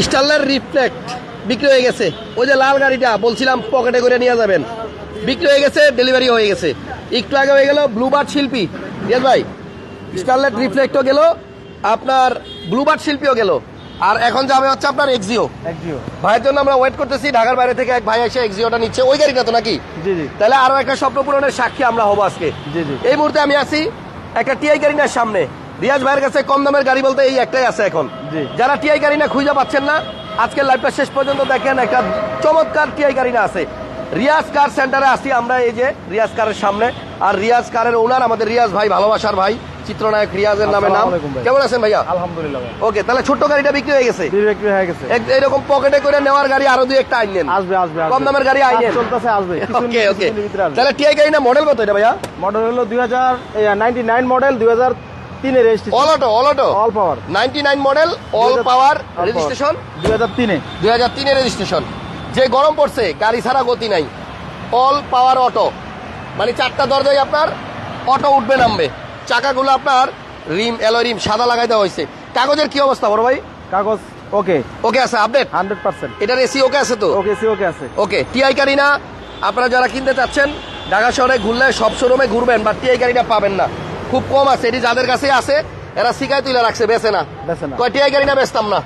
স্টারলার reflect বিক্রি হয়ে গেছে। ওই যে লাল গাড়িটা বলছিলাম পকেটে করে নিয়ে যাবেন। বিক্রি হয়ে গেছে ডেলিভারি হয়ে গেছে। একটু আগে হয়ে গেল ব্লুবার্ড শিল্পী। রিয়াজ ভাই স্টারলাইট রিফ্লেক্টও গেল আপনার ব্লুবার্ড শিল্পীও গেল। আর এখন যাবে হচ্ছে আপনার এক্সিও ভাইয়ের জন্য আমরা ওয়েট করতেছি ঢাকার বাইরে থেকে এক ভাই এসে এক্সিওটা নিচ্ছে। ওই গাড়িটা তো নাকি? তাহলে আরও একটা স্বপ্ন পূরণের সাক্ষী আমরা হব আজকে। জি, জি। এই মুহূর্তে আমি আছি একটা টিআই গাড়ি সামনে। রিয়াজ ভাইয়ের কাছে কম দামের গাড়ি বলতে এই একটাই আছে এখন। যারা টিআই গাড়ি না খুঁজে পাচ্ছেন না আজকের লাইভটা শেষ পর্যন্ত দেখেন একটা চমৎকার টিআই গাড়ি না আছে। রিয়াজ কার সেন্টারে আসি আমরা এই যে রিয়াজ কারের সামনে। আর রিয়াজ কারের ওনার আমাদের রিয়াজ ভাই ভালোবাসার ভাই চিত্রনায়ক রিয়াজের নামে নাম। কেমন আছেন ভাইয়া? আলহামদুলিল্লাহ ওকে তাহলে ছোট গাড়িটা বিক্রি হয়ে গেছে। বিক্রি হয়ে গেছে। এরকম পকেটে করে নেওয়ার গাড়ি আরও দুই একটা আইনেন। আসবে আসবে কম দামের গাড়ি আইনেন। চলতেছে আসবে। ওকে ওকে তাহলে টিআই গাড়ি না মডেল কত এটা ভাইয়া? মডেল হলো 2000 99 model 2000 all model all power registration registration যে গরম পড়ছে গাড়ি ছাড়া গতি নাই। অল পাওয়ার অটো মানে চারটা দরজায় আপনার অটো উঠবে নামবে। চাকাগুলো আপনার রিম এলো রিম সাদা লাগাই দেওয়া হয়েছে। কাগজের কি অবস্থা বড় ভাই? কাগজ ওকে। ওকে আছে আপডেট হান্ড্রেড পার্সেন্ট। এটার এসি ওকে আছে তো? ওকে ওকে আছে। ওকে গাড়ি না। আপনারা যারা কিনতে চাচ্ছেন ঢাকা শহরে ঘুরলে সব শোরুমে ঘুরবেন বা টিআই গাড়িটা পাবেন না। খুব কম আছে এটি যাদের কাছে আছে এরা শিকায় তুলে রাখছে বেছে না। বেচে না। কয় টিআই গাড়ি না বেচতাম না?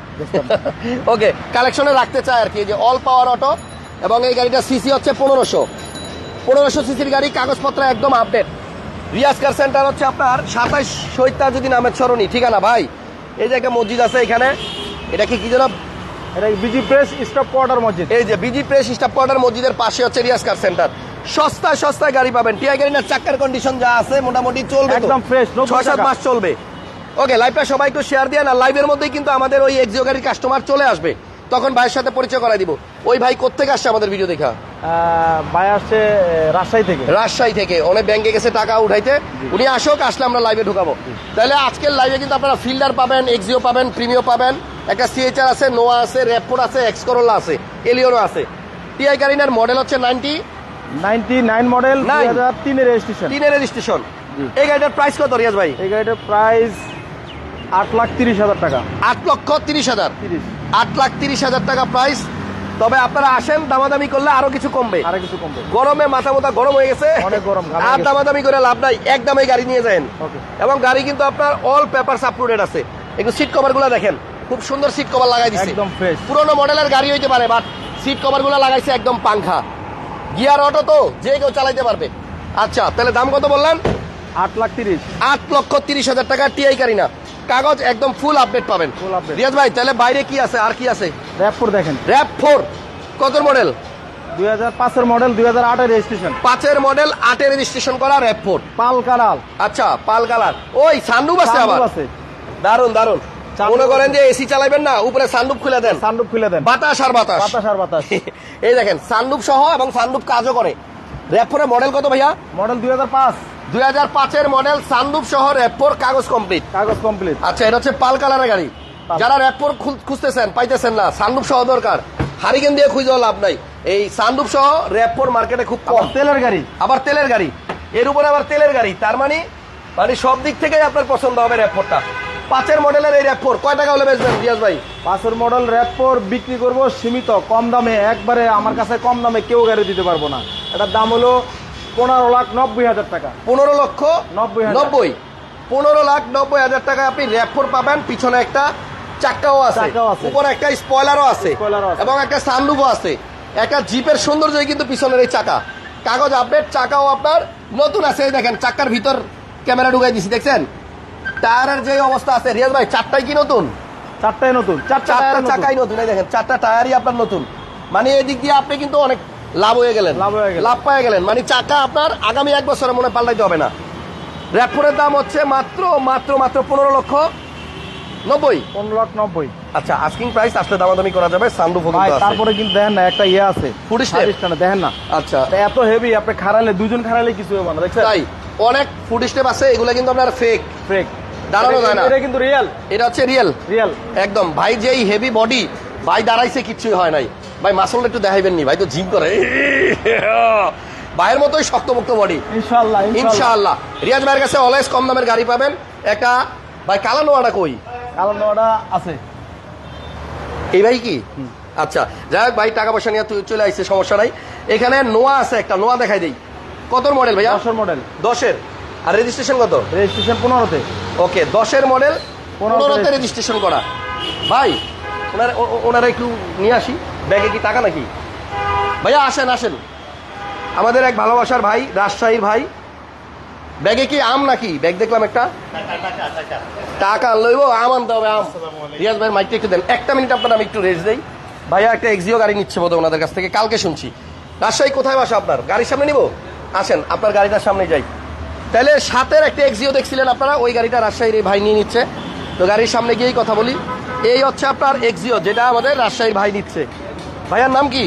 ওকে কালেকশনে রাখতে চায় আর কি যে অল পাওয়ার অটো এবং এই গাড়িটা সিসি হচ্ছে পনেরোশো। পনেরোশো সিসির গাড়ি কাগজপত্র একদম আপডেট রিয়াজ কার সেন্টার হচ্ছে আপনার সাতাইশ সৈতা যদি নামের সরণি ঠিকানা ভাই? এই যে একটা মসজিদ আছে এখানে এটা কি কি যেন এটা বিজি প্রেস স্টপ কোয়ার্টার মসজিদ। এই যে বিজি প্রেস স্টাফ কোয়ার্টার মসজিদের পাশে হচ্ছে রিয়াজ কার সেন্টার সস্তায় সস্তায় গাড়ি পাবেন। টিআই গাড়ি না চাক্কার কন্ডিশন যা আছে মোটামুটি চলবে একদম ফ্রেশ ছয় সাত। মাস চলবে। ওকে লাইভটা সবাই একটু শেয়ার দিয়ে না লাইভের মধ্যেই কিন্তু আমাদের ওই এক্সিও গাড়ির কাস্টমার চলে আসবে। তখন ভাইয়ের সাথে পরিচয় করাই দিব। ওই ভাই কোথেকে আসছে আমাদের ভিডিও দেখা? ভাই আসছে রাজশাহী থেকে। রাজশাহী থেকে। অনেক ব্যাংকে গেছে টাকা উঠাইতে। উনি আসুক আসলে আমরা লাইভে ঢুকাবো। তাহলে আজকের লাইভে কিন্তু আপনারা ফিল্ডার পাবেন এক্সিও পাবেন প্রিমিও পাবেন। একটা সিএচআর আছে নোয়া আছে র্যাপোর আছে এক্সকরোলা আছে এলিওনো আছে। টিআই গাড়িনার মডেল হচ্ছে নাইনটি নাইনটি নাইন মডেল দুই Nine। হাজার তিনের রেজিস্ট্রেশন তিনের রেজিস্ট্রেশন জি। এই গাড়িটার প্রাইস কত রিয়াজ ভাই? এই গাড়িটার প্রাইস আট লাখ তিরিশ হাজার টাকা। আট লক্ষ তিরিশ হাজার। আট লাখ তিরিশ হাজার টাকা প্রাইস তবে আপনারা আসেন দামাদামি করলে আরও কিছু কমবে। আরও কিছু কমবে। গরমে মাথা মোথা গরম হয়ে গেছে। অনেক গরম, আর। দামাদামি করে লাভ নাই এক দামে গাড়ি নিয়ে যান। এবং গাড়ি কিন্তু আপনার অল পেপার আপলোডেড আছে। একটু সিট কভারগুলো দেখেন। খুব সুন্দর সিট কভার লাগাই দিচ্ছে একদম ফ্রেশ পুরোনো মডেলের গাড়ি হইতে পারে বাট সিট কভারগুলো লাগাইছে একদম পাংখা। গিয়ার অটো তো যে কেউ চালাইতে পারবে। আচ্ছা তাহলে দাম কত বললেন? আট লাখ তিরিশ। আট লক্ষ তিরিশ হাজার টাকা টিআই গাড়ি না। কাগজ একদম ফুল আপডেট পাবেন। Full update। রিয়াজ ভাই তাহলে বাইরে কি আছে? আর কি আছে? র্যাপপুর দেখেন। র্যাপ ফোর কত মডেল দুই হাজার পাঁচের মডেল দুই হাজার আটের রেজিস্ট্রেশন পাঁচের মডেল আটের রেজিস্ট্রেশন করা র্যাপ ফোর পাল কারাল আচ্ছা পাল কালার। ওই সানরুফ আছে আবার। দারুণ দারুণ মনে করেন যে এসি চালাবেন না উপরে সানরুফ খুলে দেন। সানরুফ খুলে দেন। বাতাস আর বাতাস। বাতাস আর বাতাস। এই দেখেন সানরুফ সহ এবং সানরুফ কাজও করে। র্যাপফোরের মডেল কত ভাইয়া? মডেল দুই হাজার পাঁচ। দুই হাজার পাঁচের মডেল সানরুফ সহ র্যাপফোর কাগজ কমপ্লিট কাগজ কমপ্লিট আচ্ছা এটা হচ্ছে পাল কালারের গাড়ি। যারা র্যাপোর খুঁজতেছেন পাইতেছেন না সানরুফ সহ দরকার। হারিকেন দিয়ে খুঁজেও লাভ নাই। এই সানরুফ সহ র্যাপোর মার্কেটে খুব কম। তেলের গাড়ি। আবার তেলের গাড়ি। এর উপরে আবার তেলের গাড়ি। তার মানে মানে সব দিক থেকেই আপনার পছন্দ হবে র্যাপোরটা পাঁচের মডেলের এই র্যাপোর কয় টাকা হলে বেচবেন রিয়াজ ভাই? পাঁচের মডেল র্যাপোর বিক্রি করব সীমিত কম দামে। একবারে আমার কাছে কম দামে কেউ গাড়ি দিতে পারব না। এটার দাম হলো পনেরো লাখ নব্বই হাজার টাকা। পনেরো লক্ষ নব্বই। নব্বই। পনেরো লাখ নব্বই হাজার টাকায় আপনি র্যাপোর পাবেন। পিছনে একটা চাক্কাও আছে। উপরে একটা স্পয়লারও আছে। এবং একটা সানরুফও আছে। একটা জিপের সৌন্দর্যই কিন্তু পিছনের এই চাকা। কাগজ আপডেট চাকাও আপনার নতুন আছে। দেখেন চাকার ভিতর ক্যামেরা ঢুকাই দিছি দেখছেন? টায়ারের যে অবস্থা আছে রিয়াজ ভাই চারটাই কি নতুন? চারটাই নতুন চারটা। চাকাই নতুন। এই দেখেন চারটা টায়ারই আপনার নতুন। মানে এই দিক দিয়ে আপনি কিন্তু অনেক লাভ হয়ে গেলেন। লাভ হয়ে গেলেন। লাভ পায়ে গেলেন। মানে চাকা আপনার আগামী এক বছরে মনে পাল্টাইতে হবে না। র্যাপোরের দাম হচ্ছে মাত্র মাত্র মাত্র পনেরো লক্ষ নব্বই। পনেরো লাখ নব্বই। আচ্ছা আস্কিং প্রাইস আসলে দামাদামি করা যাবে সানরুফ তারপরে কিন্তু দেখেন না একটা ইয়ে আছে। না, দেখেন না। আচ্ছা। এত হেভি আপনি খারালে দুজন খারালে কিছু হবে না দেখছেন? তাই অনেক ফুড স্টেপ আছে এগুলো কিন্তু আপনার ফেক ফ্রেক দাঁড়ানো যায় না। এটা কিন্তু রিয়েল এটা হচ্ছে রিয়েল রিয়েল একদম। ভাই যেই হেভি বডি ভাই দাঁড়াইছে কিচ্ছুই হয় নাই। ভাই মাসল একটু দেখাইবেন নি? ভাই তো জিম করে। ভাইয়ের মতোই শক্তমুক্ত বডি ইনশাআল্লাহ ইনশাআল্লাহ। রিয়াজ ভাইয়ের কাছে অলওয়েজ কম দামের গাড়ি পাবেন। একটা ভাই কালা নোয়াটা কই? ওটা আছে। এই ভাই কি? আচ্ছা যাই হোক ভাই টাকা পয়সা নিয়ে তুই চলে আসছে সমস্যা নাই। এখানে নোয়া আছে একটা। নোয়া দেখাই দেই। কতর মডেল ভাইয়া? দশের মডেল দশের। আর রেজিস্ট্রেশন কত? রেজিস্ট্রেশন পনেরোতে। ওকে দশের মডেল পনেরোতে রেজিস্ট্রেশন করা। ভাই ওনার ওনারা একটু নিয়ে আসি। ব্যাগে কি টাকা নাকি? ভাইয়া আসেন আসেন। আমাদের এক ভালোবাসার ভাই রাজশাহীর ভাই। ব্যাগে কি আম নাকি? ব্যাগ দেখলাম একটা। টাকা লইব আম আনতে হবে আম। রিয়াজ ভাই মাইকটা একটু দেন। একটা মিনিট আপনার আমি একটু রেস্ট দেই। ভাইয়া একটা এক্সিও গাড়ি নিচ্ছে বোধহয় ওনাদের কাছ থেকে। কালকে শুনছি। রাজশাহী কোথায় বাসা আপনার? গাড়ির সামনে নিব? আসেন আপনার গাড়িটার সামনে যাই। তাহলে সাতের একটা এক্সিও দেখছিলেন আপনারা? ওই গাড়িটা রাজশাহীর এই ভাই নিয়ে নিচ্ছে। তো গাড়ির সামনে গিয়েই কথা বলি। এই হচ্ছে আপনার এক্সিও যেটা আমাদের রাজশাহীর ভাই নিচ্ছে। ভাইয়ার নাম কি?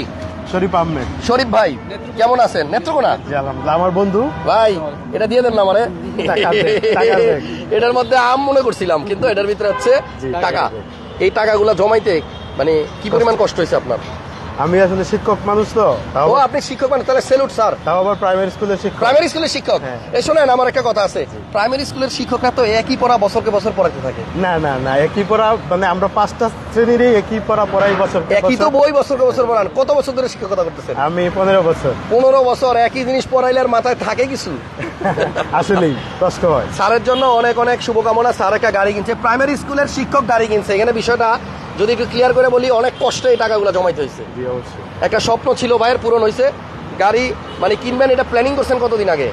শরীফ আহমেদ। শরীফ ভাই কেমন আছেন? নেত্রকোনা? আমার বন্ধু। ভাই এটা দিয়ে দেন না মানে দেন। এটার মধ্যে আম মনে করছিলাম কিন্তু এটার ভিতরে হচ্ছে টাকা। এই টাকাগুলো জমাইতে মানে কি পরিমাণ কষ্ট হয়েছে আপনার? আমি আসলে শিক্ষক মানুষ তো ও আপনি শিক্ষক মানে তাহলে সেলুট স্যার তাও আবার প্রাইমারি স্কুলের শিক্ষক। প্রাইমারি স্কুলের শিক্ষক? হ্যাঁ। এই শোনেন আমার একটা কথা আছে। প্রাইমারি স্কুলের শিক্ষকরা তো একই পড়া বছরকে বছর পড়াতে থাকে। না না না একই পড়া মানে আমরা পাঁচটা শ্রেণীরই একই পড়া পড়াই বছর একই তো বই বছরকে বছর পড়ান। কত বছর ধরে শিক্ষকতা করতেছেন? আমি পনেরো বছর। পনেরো বছর একই জিনিস পড়াইলে আর মাথায় থাকে কিছু? আসলেই কষ্ট হয়। স্যারের জন্য অনেক অনেক শুভকামনা। স্যার একটা গাড়ি কিনছে। প্রাইমারি স্কুলের শিক্ষক গাড়ি কিনছে। এখানে বিষয়টা যদি একটু ক্লিয়ার করে বলি অনেক কষ্টে এই টাকাগুলো জমাইতে হয়েছে একটা স্বপ্ন ছিল ভাইয়ের পূরণ হয়েছে গাড়ি মানে কিনবেন এটা প্ল্যানিং করছেন কতদিন আগে?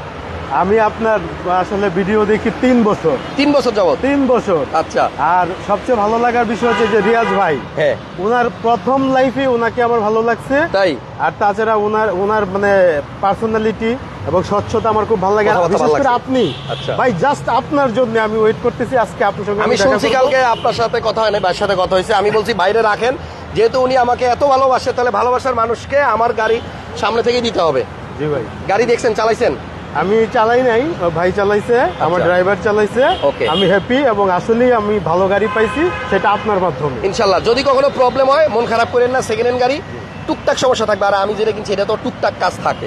আমি আপনার আসলে ভিডিও দেখি তিন বছর। তিন বছর যাবত তিন বছর। আচ্ছা। আর সবচেয়ে ভালো লাগার বিষয় হচ্ছে যে রিয়াজ ভাই হ্যাঁ। ওনার প্রথম লাইফে ওনাকে আমার ভালো লাগছে। তাই? আর তাছাড়া ওনার ওনার মানে পার্সোনালিটি এবং স্বচ্ছতা আমার খুব ভালো লাগে। আর কথাবার্তা বিশেষ ভালো করে লাগছে। আপনি। আচ্ছা। ভাই জাস্ট আপনার জন্য আমি ওয়েট করতেছি আজকে আপনার সঙ্গে আমি দেখা শুনছি করব। কালকে আপনার সাথে কথা হয় না ভাইয়ের সাথে কথা হয়েছে। আমি বলছি বাইরে রাখেন। যেহেতু উনি আমাকে এত ভালোবাসে তাহলে ভালোবাসার মানুষকে আমার গাড়ি সামনে থেকে দিতে হবে। জি ভাই। গাড়ি দেখছেন চালাইছেন? আমি চালাই নাই ভাই চালাইছে আমার আচ্ছা। ড্রাইভার চালাইছে. আমি হ্যাপি এবং আসলেই আমি ভালো গাড়ি পাইছি সেটা আপনার মাধ্যমে। ইনশাল্লাহ যদি কখনো প্রবলেম হয় মন খারাপ করেন না সেকেন্ড হ্যান্ড গাড়ি টুকটাক সমস্যা থাকবে আর আমি যেটা কিনছি এটা তো টুকটাক কাজ থাকে।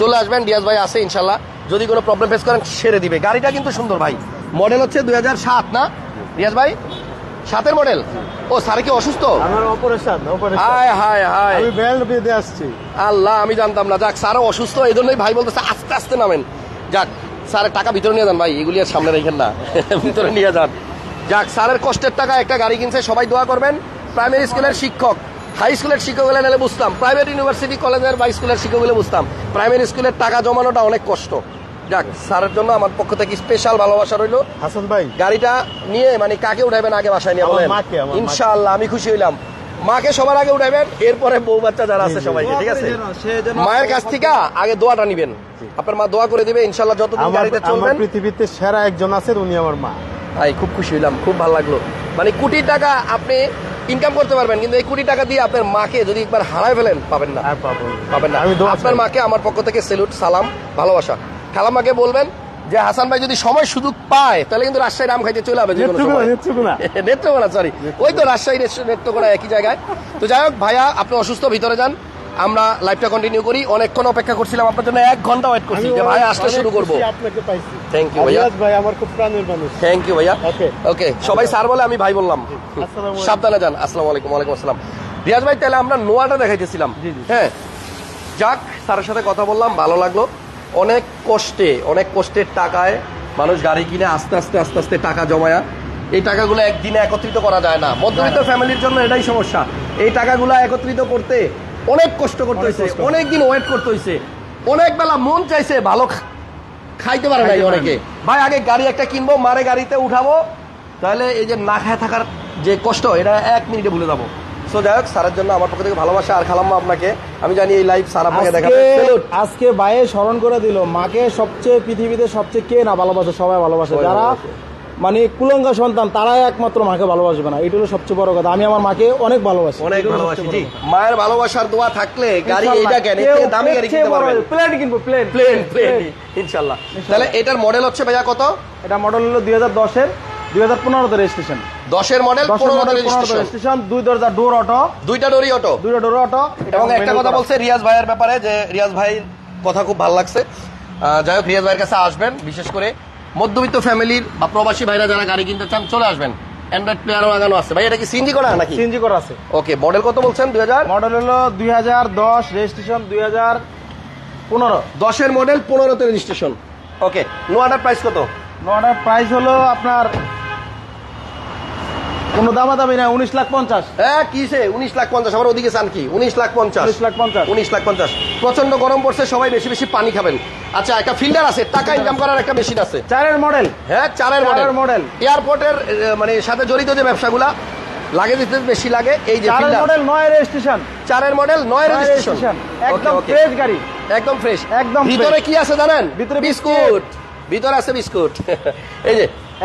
চলে আসবেন ডিয়াজ ভাই আছে ইনশাল্লাহ। যদি কোনো প্রবলেম ফেস করেন সেরে দিবে। গাড়িটা কিন্তু সুন্দর ভাই। মডেল হচ্ছে দুই সাত না? রিয়াজ ভাই? সাতের মডেল ও স্যার কি অসুস্থ? আমার অপারেশন অপারেশন হায় হায় হায়। আমি বেল্ট বেঁধে আসছি। আল্লাহ আমি জানতাম না। যাক স্যারও অসুস্থ এই জন্যই ভাই বলতেছে আস্তে আস্তে নামেন। যাক স্যারের টাকা ভিতরে নিয়ে যান ভাই এগুলি আর সামনে রেখেন না। ভিতরে নিয়ে যান। যাক স্যারের কষ্টের টাকা একটা গাড়ি কিনছে সবাই দোয়া করবেন। প্রাইমারি স্কুলের শিক্ষক। হাই স্কুলের শিক্ষক হলে নাহলে বুঝতাম। প্রাইভেট ইউনিভার্সিটি কলেজের বা স্কুলের শিক্ষক হলে বুঝতাম। প্রাইমারি স্কুলের টাকা জমানোটা অনেক কষ্ট। যাক স্যারের জন্য আমার পক্ষ থেকে স্পেশাল ভালোবাসা রইল। হাসান ভাই। গাড়িটা নিয়ে মানে কাকে উঠাবেন আগে বাসায় নিয়ে বলেন। ইনশাআল্লাহ আমি খুশি হইলাম। মাকে সবার আগে উঠাবেন এরপরে বউ বাচ্চা যারা আছে সবাইকে ঠিক আছে? মায়ের কাছ থেকে আগে দোয়াটা নিবেন। আপনার মা দোয়া করে দিবে ইনশাআল্লাহ যতদিন গাড়িতে চলবেন। পৃথিবীতে সেরা একজন আছেন উনি আমার মা। ভাই খুব খুশি হইলাম খুব ভালো লাগল। মানে কোটি টাকা আপনি ইনকাম করতে পারবেন কিন্তু এই কোটি টাকা দিয়ে আপনার মাকে যদি একবার হারায় ফেলেন পাবেন না। পাবেন না। আমি আপনার মাকে আমার পক্ষ থেকে সেলুট সালাম ভালোবাসা। খালাম্মাকে বলবেন যে হাসান ভাই যদি সময় সুযোগ পায় তাহলে কিন্তু রাজশাহী রাম খাইতে চলে যাবে নেত্রকোনা, সরি ওই তো রাজশাহী নেত্র- নেত্রকোনা একই জায়গায়। তো যাই হোক ভাইয়া আপনি অসুস্থ ভিতরে যান। আমরা লাইভটা কন্টিনিউ করি। অনেকক্ষণ অপেক্ষা করছিলাম আপনার জন্য এক ঘণ্টা ওয়েট করছি যে ভাই অনেক শুরু করব। Thank you, ভাইয়া। ভাই আমার খুব প্রাণের মানুষ। থ্যাংক ইউ ভাইয়া. ওকে সবাই স্যার বলে আমি ভাই বললাম। সাবধানে যান। আসসালামু আলাইকুম ওয়ালাইকুম আসসালাম। রিয়াজ ভাই তাহলে আমরা নোয়াটা দেখাইতেছিলাম। হ্যাঁ। যাক স্যারের সাথে কথা বললাম ভালো লাগল। অনেক কষ্টে অনেক কষ্টের টাকায় মানুষ গাড়ি কিনে আস্তে আস্তে আস্তে আস্তে টাকা জমায়া। এই টাকাগুলো একদিনে একত্রিত করা যায় না। মধ্যবিত্ত ফ্যামিলির জন্য এটাই সমস্যা। এই টাকাগুলো একত্রিত করতে অনেক কষ্ট করতে হয়েছে। অনেক দিন ওয়েট করতে হয়েছে অনেক বেলা মন চাইছে ভালো খাইতে পারে নাই অনেকে। ভাই আগে গাড়ি একটা কিনবো মারে গাড়িতে উঠাবো তাহলে এই যে না খায় থাকার যে কষ্ট এটা এক মিনিটে ভুলে যাব। সো যাই হোক স্যারের জন্য আমার পক্ষ থেকে ভালোবাসা আর খালাম্মা আপনাকে। আমি জানি এই লাইভ স্যার আপনাকে দেখাবে। আজকে ভাইয়ে স্মরণ করে দিল মাকে সবচেয়ে পৃথিবীতে সবচেয়ে কে না ভালোবাসে? সবাই ভালোবাসে। যারা মানে কুলঙ্গা সন্তান তারাই একমাত্র মাকে ভালোবাসবে না। এটা হলো সবচেয়ে বড় কথা। আমি আমার মাকে অনেক ভালোবাসি। অনেক ভালোবাসি জি। মায়ের ভালোবাসার দোয়া থাকলে গাড়ি ইনশাআল্লাহ, এইটা কেন কেউ দামি গাড়ি কিনতে বড় পারবেন প্লেন কিনবো প্লেন। প্লেন প্লেন ইনশাল্লাহ। তাহলে এটার মডেল হচ্ছে ভাইয়া কত? এটা মডেল হলো দুই হাজার দশের। দুই হাজার পনেরোতে রেজিস্ট্রেশন দশের মডেল রেজিস্ট্রেশন দুই দরজা ডোর অটো দুইটা ডোরি অটো দুইটা ডোর অটো এবং একটা কথা বলছে রিয়াজ ভাইয়ের ব্যাপারে যে রিয়াজ ভাইয়ের কথা খুব ভালো লাগছে। যাই হোক রিয়াজ ভাইয়ের কাছে আসবেন বিশেষ করে মধ্যবিত্ত ফ্যামিলির বা প্রবাসী ভাইরা যারা গাড়ি কিনতে চান চলে আসবেন। অ্যান্ড্রয়েড প্লেয়ারও লাগানো আছে। ভাই এটা কি সিএনজি করা নাকি? সিএনজি করা আছে। ওকে মডেল কত বলছেন? দুই হাজার? মডেল হলো দুই হাজার দশ রেজিস্ট্রেশন দুই হাজার পনেরো। দশের মডেল পনেরোতে রেজিস্ট্রেশন ওকে নোয়াটার প্রাইস কত? নোয়াটার প্রাইস হলো আপনার কোনো দামাদামি না উনিশ লাখ পঞ্চাশ। হ্যাঁ কিসে উনিশ লাখ পঞ্চাশ আমার ওদিকে চান কি? উনিশ লাখ পঞ্চাশ। উনিশ লাখ পঞ্চাশ। উনিশ লাখ পঞ্চাশ। প্রচণ্ড গরম পড়ছে সবাই বেশি বেশি পানি খাবেন। আচ্ছা একটা ফিল্টার আছে টাকা ইনকাম করার একটা মেশিন আছে। চারের মডেল হ্যাঁ চারের মডেল model। এয়ারপোর্টের মানে সাথে জড়িত যে ব্যবসাগুলা লাগে দিতে বেশি লাগে এই যে চারের মডেল নয় রেজিস্ট্রেশন চারের মডেল নয় রেজিস্ট্রেশন একদম ফ্রেশ গাড়ি। একদম ফ্রেশ একদম ভিতরে কি আছে জানেন? ভিতরে বিস্কুট। ভিতরে আছে বিস্কুট। এই যে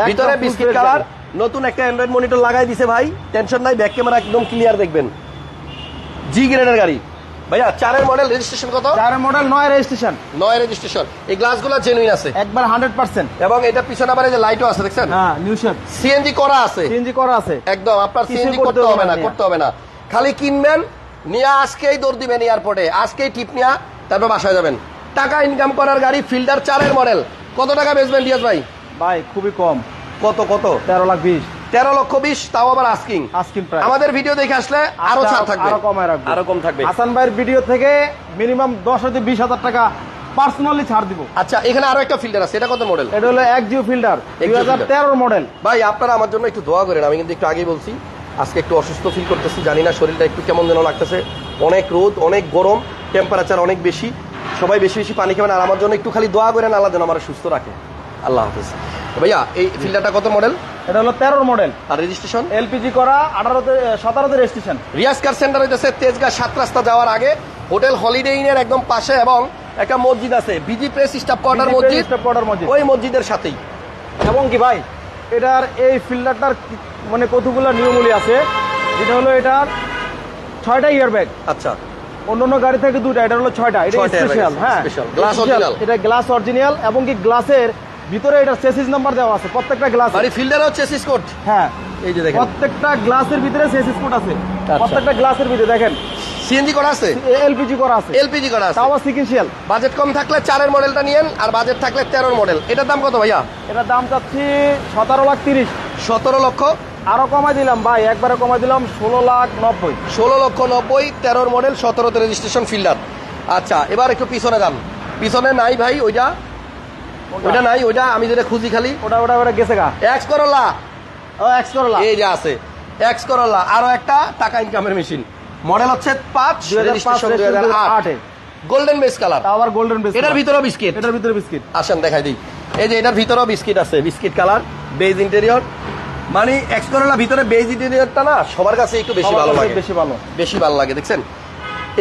ভিতরে বিস্কুট কালার। নতুন একটা অ্যান্ড্রয়েড মনিটর লাগাই দিছে ভাই। টেনশন নাই ব্যাক ক্যামেরা একদম ক্লিয়ার দেখবেন। জি গ্রেডের গাড়ি। ভাইয়া চারের মডেল রেজিস্ট্রেশন কত? চারের মডেল নয় রেজিস্ট্রেশন নয় রেজিস্ট্রেশন এই গ্লাসগুলো জেনুইন আছে। একবার হান্ড্রেড পার্সেন্ট এবং এটা পিছনে আবার এই যে লাইটও আছে দেখছেন? হ্যাঁ নিউ শেপ সিএনজি করা আছে। সিএনজি করা আছে। একদম আপনার সিএনজি করতে হবে না করতে হবে না। খালি কিনবেন নিয়ে আজকেই দৌড় দিবেন এয়ারপোর্টে আজকেই টিপ নিয়ে তারপর বাসায় যাবেন। টাকা ইনকাম করার গাড়ি ফিল্ডার চারের মডেল কত টাকা বেচবেন ডিয়াজ ভাই? ভাই খুবই কম। কত কত? তেরো লাখ বিশ। তেরো লক্ষ বিশ তাও আবার আস্কিং আস্কিং প্রাইস আমাদের ভিডিও দেখে আসলে আরও আচ্ছা, ছাড় থাকবে। আরও কমায় রাখব। আরও কম থাকবে। হাসান ভাইয়ের ভিডিও থেকে মিনিমাম দশ হতে বিশ হাজার টাকা পার্সোনালি ছাড় দিব। আচ্ছা এখানে আরও একটা ফিল্টার আছে এটা কত মডেল এটা হলো এক জিও ফিল্টার দুই হাজার তেরোর মডেল ভাই আপনারা আমার জন্য একটু দোয়া করেন আমি কিন্তু একটু আগেই বলছি আজকে একটু অসুস্থ ফিল করতেছি জানি না শরীরটা একটু কেমন যেন লাগতেছে। অনেক রোদ অনেক গরম টেম্পারেচার অনেক বেশি সবাই বেশি বেশি পানি খাবেন আর আমার জন্য একটু খালি দোয়া করেন আল্লাহ যেন আমার সুস্থ রাখে। আল্লাহ হাফিজ। ভাইয়া এই ফিল্টারটা কত মডেল এটা হলো তেরোর মডেল আর রেজিস্ট্রেশন এলপিজি করা আঠারোতে সতেরোতে রেজিস্ট্রেশন রিয়াজ কার সেন্টার হইতেছে তেজগাঁ সাত রাস্তা যাওয়ার আগে। হোটেল হলিডে ইনের একদম পাশে এবং একটা মসজিদ আছে বিজি প্রেস স্টাফ কোয়ার্টার মসজিদ। পড়ার মসজিদ। ওই মসজিদের সাথেই। এবং কি ভাই এটার এই ফিল্টারটার মানে কতগুলো নিয়মগুলি আছে? যেটা হলো এটার ছয়টা ইয়ার ব্যাগ আচ্ছা। অন্য অন্য গাড়ি থেকে দুটা এটা হলো ছয়টা। এটা স্পেশাল হ্যাঁ। এটা গ্লাস অরিজিনাল এবং কি গ্লাসের ভিতরে এটা সেসিস নাম্বার দেওয়া আছে প্রত্যেকটা গ্লাস বাড়ি ফিল্টারও চেসিস কোড হ্যাঁ। এই যে দেখেন। প্রত্যেকটা গ্লাসের ভিতরে সেসিস কোড আছে। আচ্ছা। প্রত্যেকটা গ্লাসের ভিতরে দেখেন। সিএনজি করা আছে? এলপিজি করা আছে। এলপিজি করা আছে। তাও আবার সিকেন্সিয়াল বাজেট কম থাকলে চারের মডেলটা নিয়েন আর বাজেট থাকলে তেরোর মডেল এটার দাম কত ভাইয়া? এটার দাম চাচ্ছি সতেরো লাখ তিরিশ। সতেরো লক্ষ? আরও কমাই দিলাম ভাই একবারে কমাই দিলাম ষোলো লাখ নব্বই। ষোলো লক্ষ নব্বই তেরোর মডেল সতেরোতে রেজিস্ট্রেশন ফিল্ডার আচ্ছা এবার একটু পিছনে যান। পিছনে নাই ভাই ওইটা ওইটা নাই ওইটা আমি যেটা খুঁজি খালি। ওটা ওটা ওটা গেছে গা। এক্স করলা ও এক্স করলা এই যে আছে। এক্স করলা আরও একটা টাকা ইনকামের মেশিন মডেল হচ্ছে পাঁচ দুই হাজার registration আট। 2008 এ। গোল্ডেন বেস কালার আবার গোল্ডেন বেস এটার ভিতরেও বিস্কিট এটার ভিতরে বিস্কিট আসেন দেখাই দিই। এই যে এটার ভিতরেও বিস্কিট আছে বিস্কিট কালার বেজ ইন্টেরিয়র মানে এক্স করলা ভিতরে বেজ ইন্টেরিয়রটা না সবার কাছে একটু বেশি ভালো লাগে। বেশি ভালো। বেশি ভালো লাগে দেখছেন?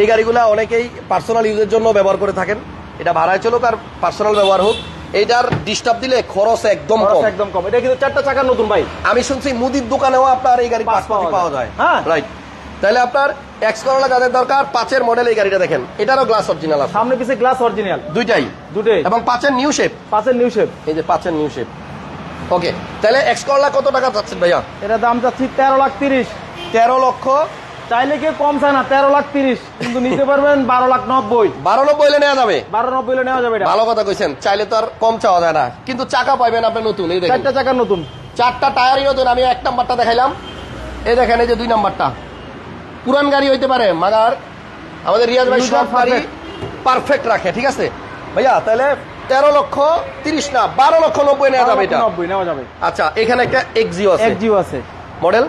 এই গাড়িগুলো অনেকেই পার্সোনাল ইউজের জন্য ব্যবহার করে থাকেন। এটা ভাড়ায় চলুক আর পার্সোনাল ব্যবহার হোক। এইটার ডিস্টার্ব দিলে খরচ একদম কম। একদম কম। এটা কিন্তু চারটা চাকার নতুন ভাই। আমি শুনছি মুদির দোকানেও আপনার এই গাড়ি পাঁচ পাওয়া যায়। যায়। হ্যাঁ। রাইট তাহলে আপনার এক্স করলা যাদের দরকার পাঁচের মডেল এই গাড়িটা দেখেন। এটারও গ্লাস অরিজিনাল আছে। সামনে পিছে গ্লাস অরিজিনাল দুইটাই। দুটোই। এবং পাঁচের নিউ শেপ পাঁচের নিউ শেপ এই যে পাঁচের নিউ শেপ ওকে তাহলে এক্স করলা কত টাকা চাচ্ছেন ভাইয়া? এটা দাম চাচ্ছি তেরো লাখ তিরিশ। তেরো লক্ষ চাইলে কেউ কম চায় না তেরো লাখ তিরিশ কিন্তু নিতে পারবেন বারো লাখ নব্বই। বারো নব্বই হলে নেওয়া যাবে? বারো নব্বই হলে নেওয়া যাবে ভালো কথা কইছেন চাইলে তো আর কম চাওয়া যায় না। কিন্তু চাকা পাইবেন আপনি নতুন এই চারটা চাকার নতুন। চারটা টায়ারই নতুন আমি এক নাম্বারটা দেখাইলাম। এই দেখেন এই যে দুই নাম্বারটা। পুরান গাড়ি হইতে পারে মাগার আমাদের রিয়াজ ভাই সব গাড়ি পারফেক্ট রাখে ঠিক আছে? ভাইয়া তাহলে তেরো লক্ষ তিরিশ না বারো লক্ষ নব্বই নেওয়া যাবে এটা। নব্বই নেওয়া যাবে। আচ্ছা এখানে একটা এক্সিও আছে। এক জিও আছে। মডেল?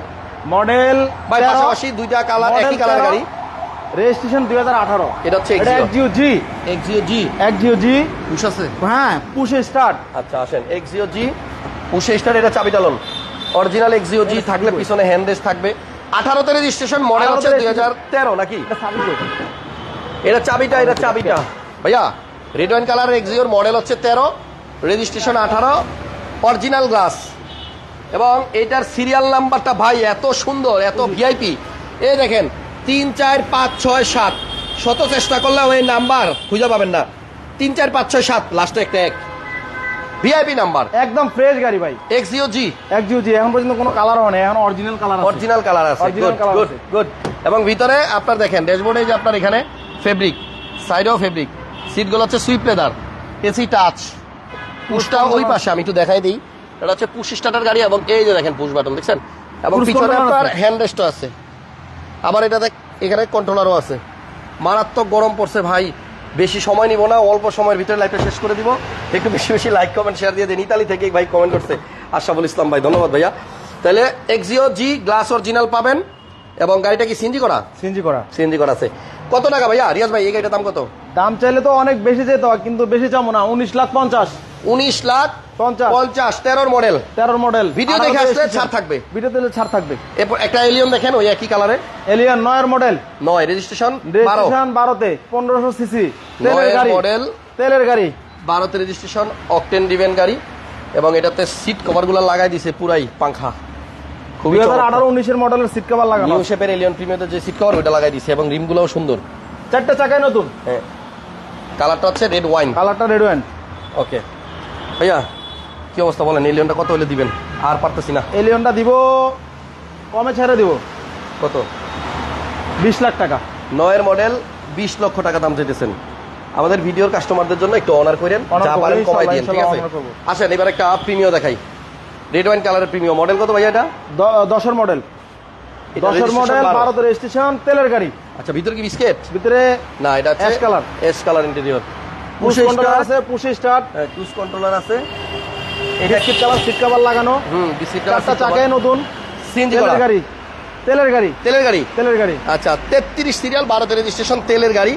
মডেল ভাই পাশাপাশি দুইটা কালার একই কালার গাড়ি। রেজিস্ট্রেশন দুই হাজার আঠারো। এটা হচ্ছে এক্সিও জি এক্সিও জি এক জিও জি পুশ আছে? হ্যাঁ পুষে স্টার্ট আচ্ছা আসেন। এক্সিও জি পুশে স্টার এটা চাবি টালন অরিজিনাল এক্সিও জি থাকলে? পিছনে হ্যান্ডেস থাকবে। আঠারোতে রেজিস্ট্রেশন মডেল হচ্ছে দুই হাজার তেরো নাকি? এটা চাবিটা এটা চাবিটা। ভাইয়া red wine colour Axio model হচ্ছে তেরো রেজিস্ট্রেশন আঠারো অরিজিনাল গ্লাস এবং এটার সিরিয়াল নাম্বারটা ভাই এত সুন্দর এত ভিআইপি এই দেখেন তিন চার পাঁচ ছয় সাত। শত চেষ্টা করলেও এই নাম্বার খুঁজে পাবেন না। তিন চার পাঁচ ছয় সাত লাস্টে একটা এক। ভিআইপি নাম্বার একদম ফ্রেশ গাড়ি ভাই। এক্সিও জি এক জিও জি এখন পর্যন্ত কোনো কালার হয় না এখন অরিজিনাল কালার আছে। অরিজিনাল কালার আছে গুড গুড গুড এবং ভিতরে আপনার দেখেন ড্যাশবোর্ডে যে আপনার এখানে ফেব্রিক সাইডেও ফেব্রিক সিটগুলো হচ্ছে সুইপ লেদার এসি টাচ পুশটা ওই পাশে আমি একটু দেখাই দিই। এটা হচ্ছে পুশ স্টার্টার গাড়ি এবং এই যে দেখেন পুশ বাটন দেখছেন? এবং পিছনে আপনার হ্যান্ড রেস্টও আছে। আবার এটাতে এখানে কন্ট্রোলারও আছে। মারাত্মক গরম পড়ছে ভাই। বেশি সময় নিব না অল্প সময়ের ভিতরে লাইভটা শেষ করে দিব। একটু বেশি বেশি লাইক কমেন্ট শেয়ার দিয়ে দেন। ইতালি থেকে ভাই কমেন্ট করছে। আশরাফুল ইসলাম ভাই ধন্যবাদ ভাইয়া। তাহলে এক্সিও জি গ্লাস অরিজিনাল পাবেন। এবং গাড়িটা কি সিনজি করা? সিএনজি করা। সিনজি করা আছে। কত টাকা ভাইয়া? রিয়াজ ভাই এই গাড়িটার দাম কত? দাম চাইলে তো অনেক বেশি যেত কিন্তু বেশি চাবো না। উনিশ লাখ পঞ্চাশ। উনিশ লাখ পঞ্চাশ। তেরোর মডেল তেরোর মডেল ভিডিও দেখে আসলে ছাড় থাকবে। ভিডিও দিলে ছাড় থাকবে। এরপর একটা এলিয়ন দেখেন ওই একই কালারে এলিয়ান নয়ের মডেল নয় রেজিস্ট্রেশন রেজিস্ট্রেশন বারোতে পনেরোশো সিসি তেলের গাড়ি। মডেল তেলের গাড়ি। বারোতে রেজিস্ট্রেশন অকটেন ডিভেন গাড়ি। এবং এটাতে সিট কভারগুলো লাগাই দিছে পুরাই পাংখা। খুবই আঠারো উনিশের মডেলের সিট কভার লাগানো। নিউ শেপের এলিয়ন প্রিমিয়ামের যে সিট কভার ওটা লাগাই দিছে এবং রিমগুলোও সুন্দর। চারটে চাকায় নতুন। হ্যাঁ। কালারটা হচ্ছে রেড ওয়াইন কালারটা রেড ওয়ান ওকে ভাইয়া কি অবস্থা বলেন? এলিয়নটা কত হলে দিবেন? আর পারতেছি না। এলিয়নটা দিব কমে ছেড়ে দিব। কত? বিশ লাখ টাকা। নয়ের মডেল বিশ লক্ষ টাকা দাম চাইতেছেন। আমাদের ভিডিওর কাস্টমারদের জন্য একটু অনার করেন যা পারেন কমাই দিন ঠিক আছে। আসেন এবার একটা প্রিমিয় দেখাই। রেড ওয়াইন কালারের প্রিমিয় মডেল কত ভাইয়া এটা? দশের মডেল দশের মডেল ভারতের রেজিস্ট্রেশন তেলের গাড়ি। আচ্ছা ভিতরে কি বিস্কেট ভিতরে না এটা Ash color। Ash color interior push controller আছে পুশে স্টার্ট ক্রুজ কন্ট্রোলার আছে। এটা সিট কভার সিট কভার লাগানো। হুম চাকায় নতুন। সিএনজি গাড়ি। তেলের গাড়ি। তেলের গাড়ি? তেলের গাড়ি। আচ্ছা তেত্রিশ সিরিয়াল বারোতে রেজিস্ট্রেশন তেলের গাড়ি।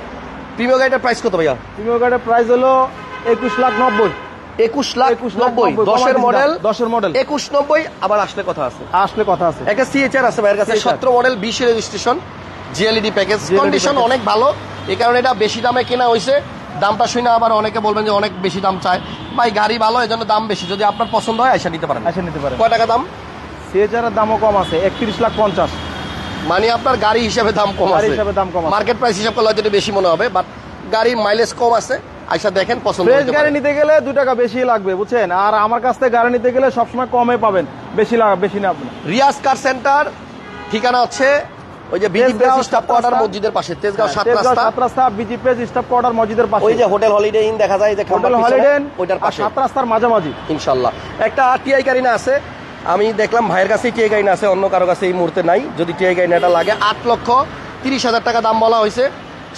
প্রিমিয় গাড়িটার প্রাইস কত ভাইয়া? প্রিমিয়াম গাড়ির প্রাইস হলো একুশ লাখ নব্বই। একুশ লাখ একুশ নব্বই দশের মডেল দশের মডেল একুশ নব্বই আবার আসলে কথা আছে। আসলে কথা আছে। একটা সিএচআর আছে ভাইয়ের কাছে সতেরো মডেল বিশ রেজিস্ট্রেশন জিএলইডি প্যাকেজ কন্ডিশন অনেক ভালো এই কারণে এটা বেশি দামে কেনা হয়েছে দামটা শুনে আবার অনেকে বলবেন যে অনেক বেশি দাম চায়। ভাই গাড়ি ভালো এই জন্য দাম বেশি। যদি আপনার পছন্দ হয় আইসা নিতে পারেন। আইসা নিতে পারেন। কয় টাকা দাম? সিএচআর দামও কম আছে একত্রিশ লাখ পঞ্চাশ। মানে আপনার গাড়ি হিসাবে দাম কম গাড়ি আছে। হিসাবে দাম কম মার্কেট প্রাইস হিসাব করলে হয়তো বেশি মনে হবে বাট গাড়ির মাইলেজ কম আছে। আইসা দেখেন পছন্দ ফ্রেশ গাড়ি নিতে গেলে দু টাকা বেশি লাগবে বুঝছেন? আর আমার কাছ থেকে গাড়ি নিতে গেলে সবসময় কমে পাবেন বেশি লাগা বেশি না আপনি রিয়াজ কার সেন্টার ঠিকানা হচ্ছে ওই যে BG Tejgaon press staff quarter মসজিদের পাশে তেজগাঁও সাত রাস্তা। সাত রাস্তা বিজি স্টাফ কোয়ার্টার মসজিদের পাশে। ওই যে হোটেল হলিডে ইন দেখা যায় যে হোটেল হলিডে ইন ওইটার পাশে। সাত রাস্তার মাঝামাঝি। ইনশাল্লাহ। একটা টিআই কারিনা আছে আমি দেখলাম ভাইয়ের কাছেই টিআই গাড়িনা আছে অন্য কারও কাছে এই মুহূর্তে নাই। যদি টিআই এটা লাগে আট লক্ষ তিরিশ হাজার টাকা দাম বলা হয়েছে।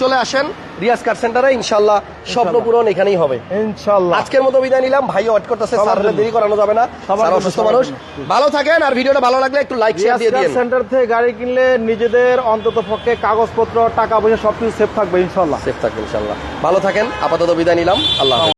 চলে আসেন রিয়াজ কার সেন্টারে ইনশাল্লাহ স্বপ্ন পূরণ এখানেই হবে। ইনশাল্লাহ আজকের মতো বিদায় নিলাম। ভাই ওয়েট করতেছে সবার দেরি করানো যাবে না। স্যার অসুস্থ মানুষ। ভালো থাকেন আর ভিডিওটা ভালো লাগলে একটু লাইক শেয়ার দিয়ে দিন সেন্টার থেকে গাড়ি কিনলে নিজেদের অন্তত পক্ষে কাগজপত্র টাকা পয়সা সবকিছু সেফ থাকবে ইনশাল্লাহ সেফ থাকবে ইনশাল্লাহ ভালো থাকেন আপাতত বিদায় নিলাম। আল্লাহ।